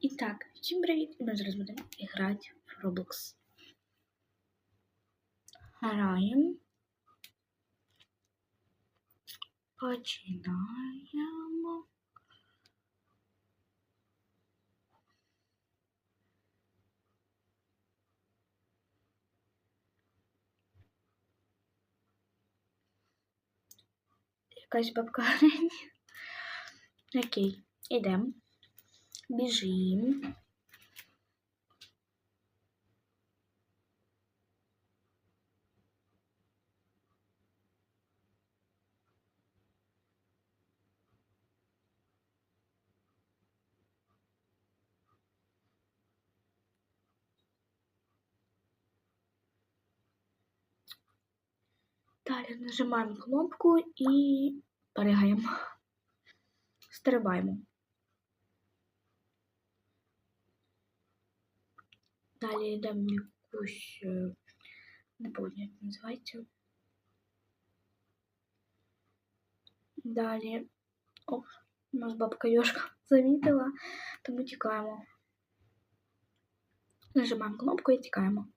І так, всім привіт! І ми зараз будемо грати в Roblox. Граємо. Починаємо. Якась бабка. Окей, ідемо. Біжимо. Далі нажимаємо кнопку і перегаємо. Стрибаємо. Далі йдемо в якусь, е, не пам'ятаю, як називається. Далі. Оп, у нас бабка Йошка замітила, тому тікаємо. Нажимаємо кнопку і тікаємо.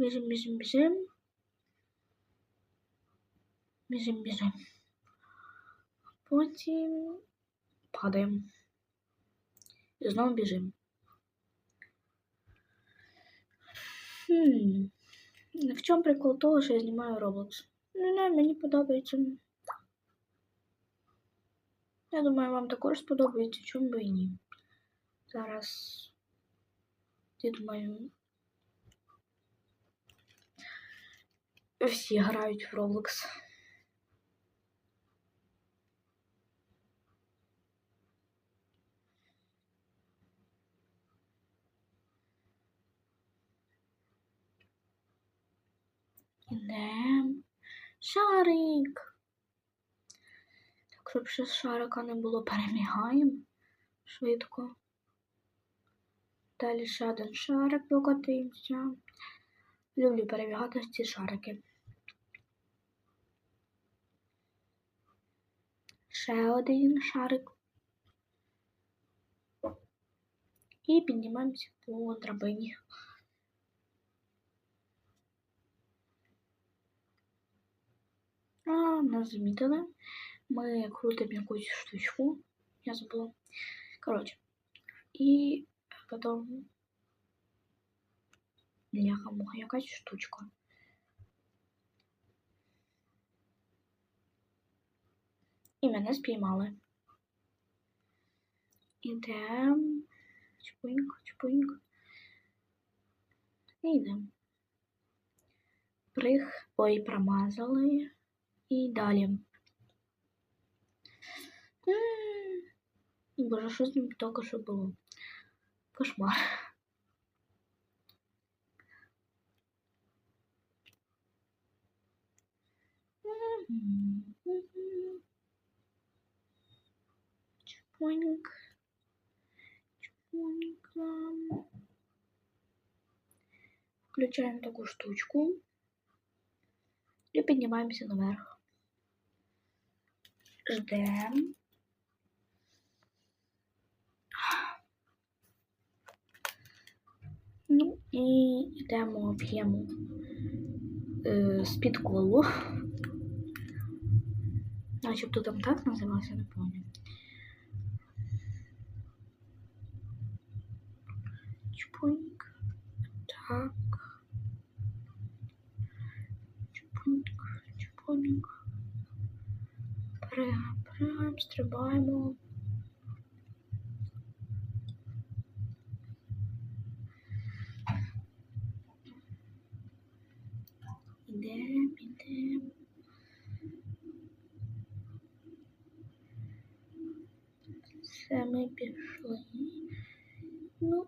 Біжим, біжим, біжим. Біжим, біжим. Потім падаємо. І знову біжимо. Хм. В чому прикол того, що я знімаю Roblox? Не знаю, мені подобається. Я думаю, вам також сподобається, чому би і ні. Зараз. Я думаю, Всі грають в Roblox. Ідем. Шарик. Так, щоб ще шарика не було, перемігаємо швидко. Далі ще один шарик покотився. Люблю перебігати ці шарики. Ще один шарик. І піднімаємося по драбині. А, нас замітили. Ми крутимо якусь штучку. Я забула. Коротше. І потім Бляха-муха, якась штучка. Мене спіймали. Ідем. Чпуньк, чпуньк. І йдемо. Прих, ой, промазали. І далі. М, Боже, що з ним тільки що було? Кошмар. Чпуньк. Чпуньк. Включаємо таку штучку і піднімаємося наверх. Ждем. Ну і йдемо п'ємо е, з-під колу. Начебто там так називався, не пам'ятаю. Чпуньк. Так. Чпуньк, чпуньк. Пригаємо, пригаємо, стрибаємо. Ідем, ідем. Все, ми пішли. Ну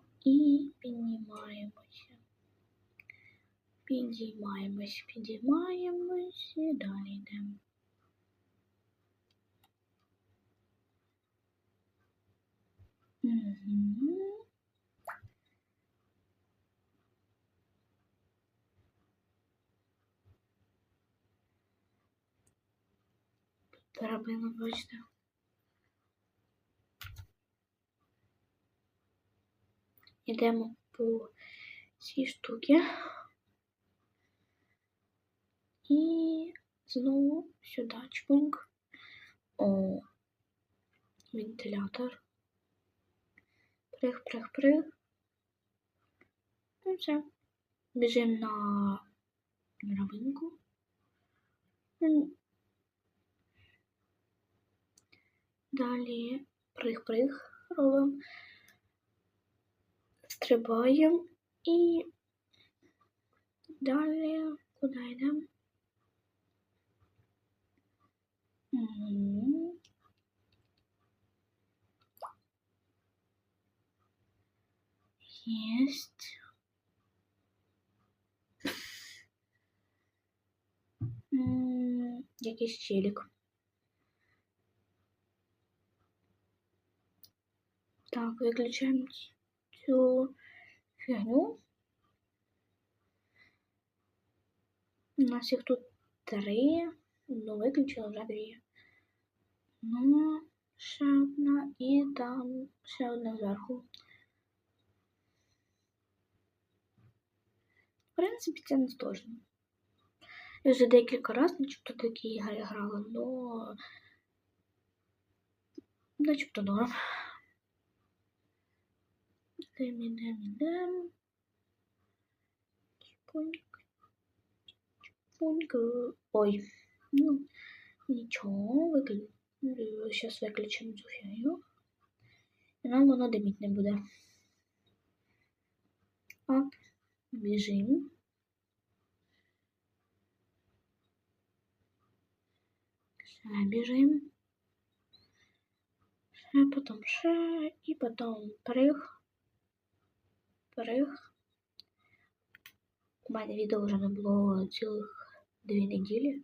Підіймаємось, підіймаємось і далі йдемо. Угу. Тарабину бачите. Йдемо по цій штуці. І знову сюди чпуньк. О, вентилятор. Прих, прих, прих. І все. Біжимо на драбинку. Далі прих-прих робимо. Стрибаємо і далі куди йдемо? Есть. М, Якийсь челік. Так, виключаємо цю фігню. У нас їх тут три. Ну, виключила вже дві. Ну, ще одна і там ще одна зверху. В принципі, це не сложно. Я вже декілька разів начебто такі ігри грала, но начебто норм. Ідем, ідем, ідем. Чпуньк. Чпуньк. Ой. Ну, нічого, виклю... Зараз виключимо цю фігню. І нам воно диміть не буде. Оп, біжимо. Ще біжимо. Ще потім ще і потім прих. Прих. У мене відео вже не було цілих дві неділі.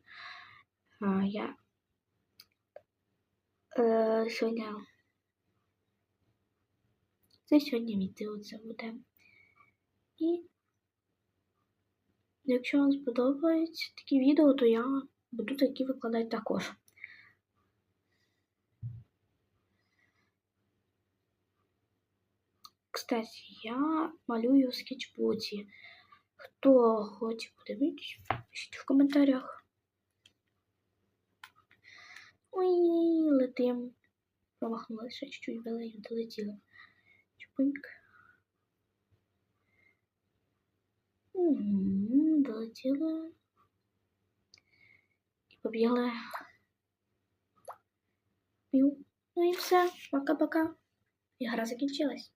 А я е, сьогодні. Це сьогодні відео це буде. І якщо вам сподобаються такі відео, то я буду такі викладати також. Кстати, я малюю в скетчботі. Хто хоче подивитись, пишіть в коментарях. Ой, летим. Промахнулася чуть-чуть белею долетіла. Чпуньк. Мгм, Долетіла. І побігла. Пів. Ну і все. Пока-пока. Ігра закінчилась.